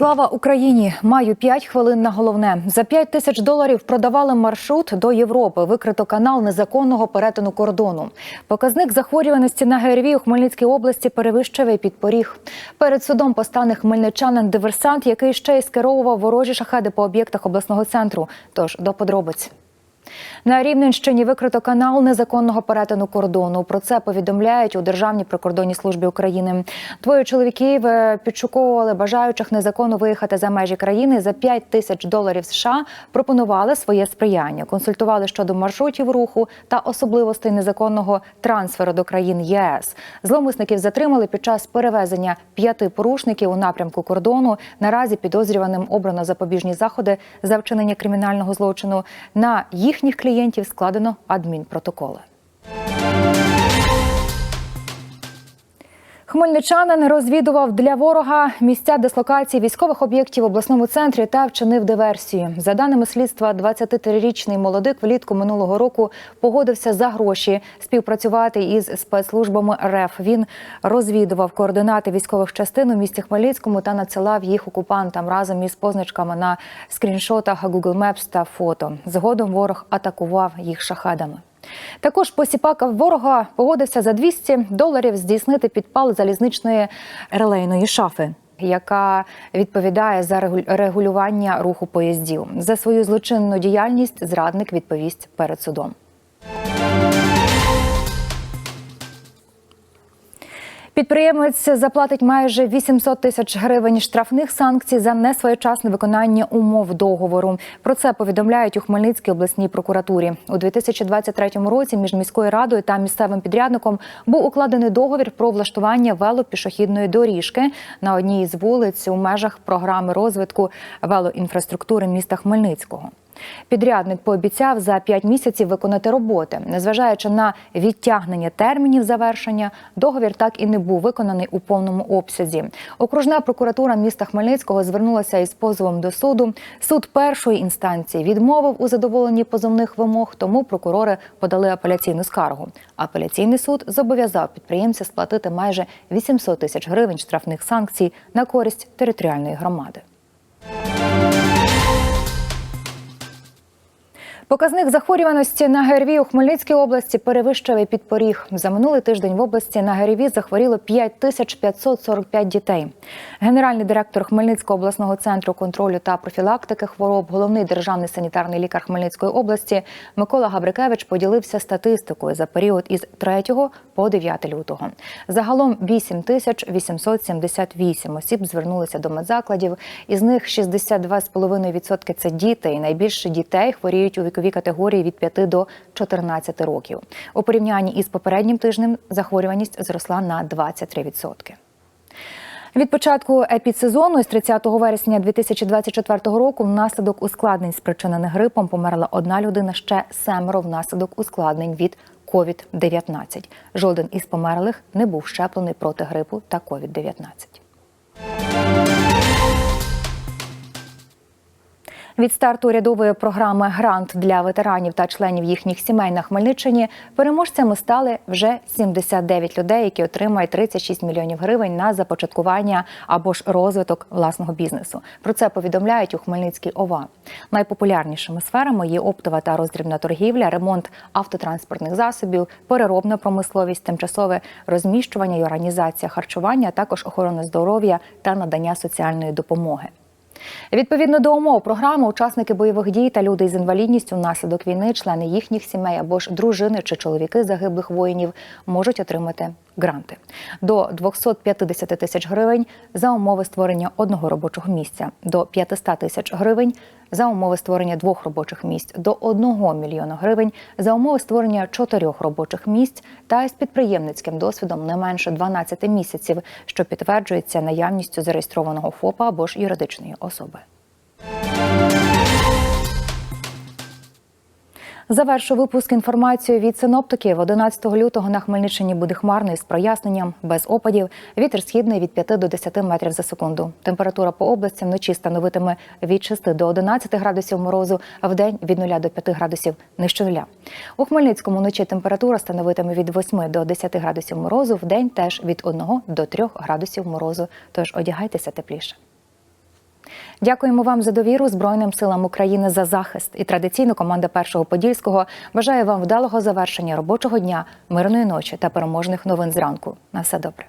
Слава Україні! Маю 5 хвилин на головне. За 5 тисяч доларів продавали маршрут до Європи. Викрито канал незаконного перетину кордону. Показник захворюваності на ГРВІ у Хмельницькій області перевищив під підпоріг. Перед судом постане хмельничанин диверсант, який ще й скеровував ворожі шахеди по об'єктах обласного центру. Тож до подробиць. На Рівненщині викрито канал незаконного перетину кордону. Про це повідомляють у Державній прикордонній службі України. Двоє чоловіків е, підшуковували бажаючих незаконно виїхати за межі країни за 5 тисяч доларів США. Пропонували своє сприяння, консультували щодо маршрутів руху та особливостей незаконного трансферу до країн ЄС. Зловмисників затримали під час перевезення п'яти порушників у напрямку кордону. Наразі підозрюваним обрано запобіжні заходи за вчинення кримінального злочину. На їхніх клієнтів складено адмінпротоколи. Хмельничанин розвідував для ворога місця дислокації військових об'єктів в обласному центрі та вчинив диверсію. За даними слідства, 23-річний молодик влітку минулого року погодився за гроші співпрацювати із спецслужбами РФ. Він розвідував координати військових частин у місті Хмельницькому та надсилав їх окупантам разом із позначками на скріншотах Google Maps та фото. Згодом ворог атакував їх шахедами. Також посіпака ворога погодився за 200 доларів здійснити підпал залізничної релейної шафи. Яка відповідає за регу- регулювання руху поїздів за свою злочинну діяльність? Зрадник відповість перед судом. Підприємець заплатить майже 800 тисяч гривень штрафних санкцій за несвоєчасне виконання умов договору. Про це повідомляють у Хмельницькій обласній прокуратурі. У 2023 році між міською радою та місцевим підрядником був укладений договір про влаштування велопішохідної доріжки на одній із вулиць у межах програми розвитку велоінфраструктури міста Хмельницького. Підрядник пообіцяв за 5 місяців виконати роботи. Незважаючи на відтягнення термінів завершення, договір так і не був виконаний у повному обсязі. Окружна прокуратура міста Хмельницького звернулася із позовом до суду. Суд першої інстанції відмовив у задоволенні позовних вимог, тому прокурори подали апеляційну скаргу. Апеляційний суд зобов'язав підприємця сплатити майже 800 тисяч гривень штрафних санкцій на користь територіальної громади. Показник захворюваності на ГРВІ у Хмельницькій області перевищив підпоріг. За минулий тиждень в області на ГРВІ захворіло 5545 дітей. Генеральний директор Хмельницького обласного центру контролю та профілактики хвороб, головний державний санітарний лікар Хмельницької області Микола Габрикевич поділився статистикою за період із 3 по 9 лютого. Загалом 8878 осіб звернулися до медзакладів. Із них 62,5% – це діти. І найбільше дітей хворіють у віковій категорії від 5 до 14 років. У порівнянні із попереднім тижнем захворюваність зросла на 23%. Від початку епідсезону з 30 вересня 2024 року внаслідок ускладнень, спричинених грипом, померла одна людина, ще семеро внаслідок ускладнень від COVID-19. Жоден із померлих не був щеплений проти грипу та COVID-19. Від старту урядової програми Грант для ветеранів та членів їхніх сімей на Хмельниччині переможцями стали вже 79 людей, які отримають 36 мільйонів гривень на започаткування або ж розвиток власного бізнесу. Про це повідомляють у Хмельницькій ОВА. Найпопулярнішими сферами є оптова та роздрібна торгівля, ремонт автотранспортних засобів, переробна промисловість, тимчасове розміщування і організація харчування, а також охорона здоров'я та надання соціальної допомоги. Відповідно до умов програми, учасники бойових дій та люди з інвалідністю внаслідок війни, члени їхніх сімей або ж дружини чи чоловіки загиблих воїнів можуть отримати гранти. До 250 тисяч гривень за умови створення одного робочого місця, до 500 тисяч гривень за умови створення двох робочих місць, до 1 мільйона гривень за умови створення чотирьох робочих місць та з підприємницьким досвідом не менше 12 місяців, що підтверджується наявністю зареєстрованого ФОПа або ж юридичної особи. Завершу випуск інформацією від синоптиків. 11 лютого на Хмельниччині буде хмарно із проясненням, без опадів. Вітер східний від 5 до 10 метрів за секунду. Температура по області вночі становитиме від 6 до 11 градусів морозу, а в день від 0 до 5 градусів нижче нуля. У Хмельницькому вночі температура становитиме від 8 до 10 градусів морозу, в день теж від 1 до 3 градусів морозу. Тож одягайтеся тепліше. Дякуємо вам за довіру Збройним силам України за захист. І традиційно команда першого подільського бажає вам вдалого завершення робочого дня, мирної ночі та переможних новин зранку. На все добре.